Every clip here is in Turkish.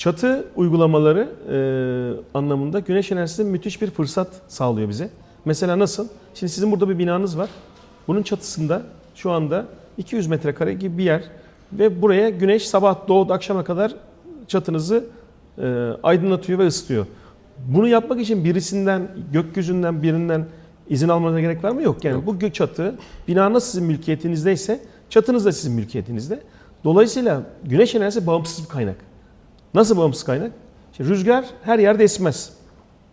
Çatı uygulamaları e, anlamında güneş enerjisi müthiş bir fırsat sağlıyor bize. Mesela nasıl? Şimdi sizin burada bir binanız var. Bunun çatısında şu anda 200 metrekare gibi bir yer ve buraya güneş sabah doğdu akşama kadar çatınızı e, aydınlatıyor ve ısıtıyor. Bunu yapmak için birisinden, gökyüzünden birinden izin almanıza gerek var mı? Yok. Yani bu gök çatı bina nasıl sizin mülkiyetinizdeyse çatınız da sizin mülkiyetinizde. Dolayısıyla güneş enerjisi bağımsız bir kaynak. Nasıl bağımsız kaynak? İşte rüzgar her yerde esmez.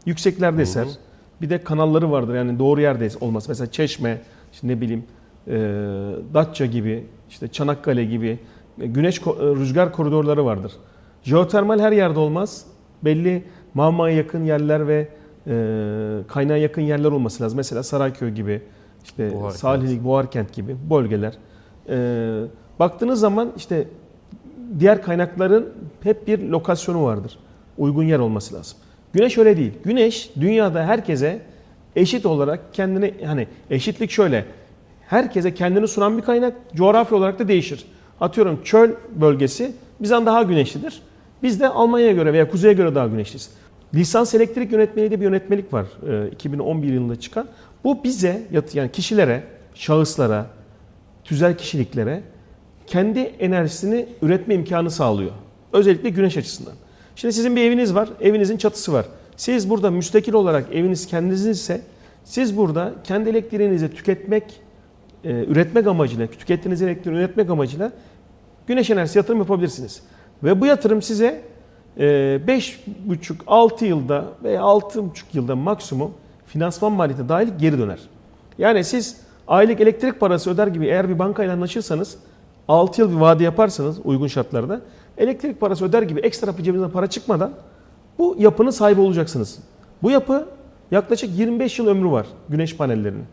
Yükseklerde eser. Bir de kanalları vardır yani doğru yerde olmaz. Mesela Çeşme, işte ne bileyim e, Datça gibi, işte Çanakkale gibi e, güneş e, rüzgar koridorları vardır. Jeotermal her yerde olmaz. Belli mağmaya yakın yerler ve e, kaynağa yakın yerler olması lazım. Mesela Sarayköy gibi, işte Buharkent. Salihli, Buharkent gibi bölgeler. E, baktığınız zaman işte diğer kaynakların hep bir lokasyonu vardır. Uygun yer olması lazım. Güneş öyle değil. Güneş dünyada herkese eşit olarak kendini hani eşitlik şöyle. Herkese kendini sunan bir kaynak coğrafi olarak da değişir. Atıyorum çöl bölgesi bizden daha güneşlidir. Biz de Almanya'ya göre veya kuzeye göre daha güneşliyiz. Lisans elektrik yönetmeliği de bir yönetmelik var. e, 2011 yılında çıkan. Bu bize yani kişilere, şahıslara, tüzel kişiliklere kendi enerjisini üretme imkanı sağlıyor. Özellikle güneş açısından. Şimdi sizin bir eviniz var, evinizin çatısı var. Siz burada müstakil olarak eviniz kendinizin ise siz burada kendi elektriğinizi tüketmek, e, üretmek amacıyla, tükettiğiniz elektriği üretmek amacıyla güneş enerjisi yatırım yapabilirsiniz. Ve bu yatırım size 5,5-6 yılda veya 6,5 yılda maksimum finansman maliyeti dahil geri döner. Yani siz aylık elektrik parası öder gibi eğer bir bankayla anlaşırsanız 6 yıl bir vade yaparsanız uygun şartlarda elektrik parası öder gibi ekstra cebinizden para çıkmadan bu yapının sahibi olacaksınız. Bu yapı yaklaşık 25 yıl ömrü var güneş panellerinin.